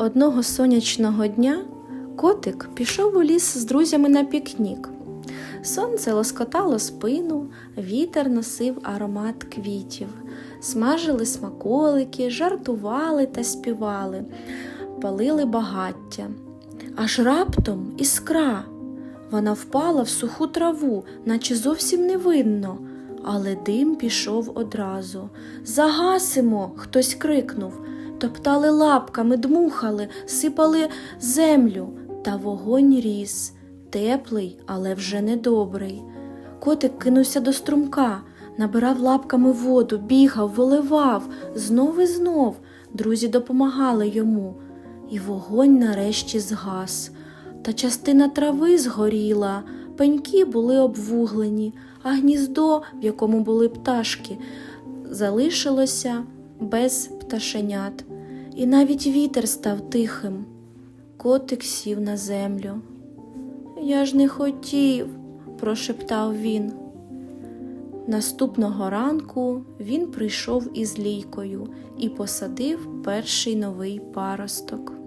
Одного сонячного дня котик пішов у ліс з друзями на пікнік. Сонце лоскотало спину, вітер носив аромат квітів, смажили смаколики, жартували та співали, палили багаття. Аж раптом іскра. Вона впала в суху траву, наче зовсім не видно, але дим пішов одразу. Загасимо, хтось крикнув. Топтали лапками, дмухали, сипали землю, та вогонь ріс, теплий, але вже недобрий. Котик кинувся до струмка, набирав лапками воду, бігав, виливав, знов і знов. Друзі допомагали йому. І вогонь нарешті згас. Та частина трави згоріла, пеньки були обвуглені, а гніздо, в якому були пташки, залишилося без пташенят. І навіть вітер став тихим. Котик сів на землю. Я ж не хотів, прошептав він. Наступного ранку він прийшов із лійкою і посадив перший новий паросток.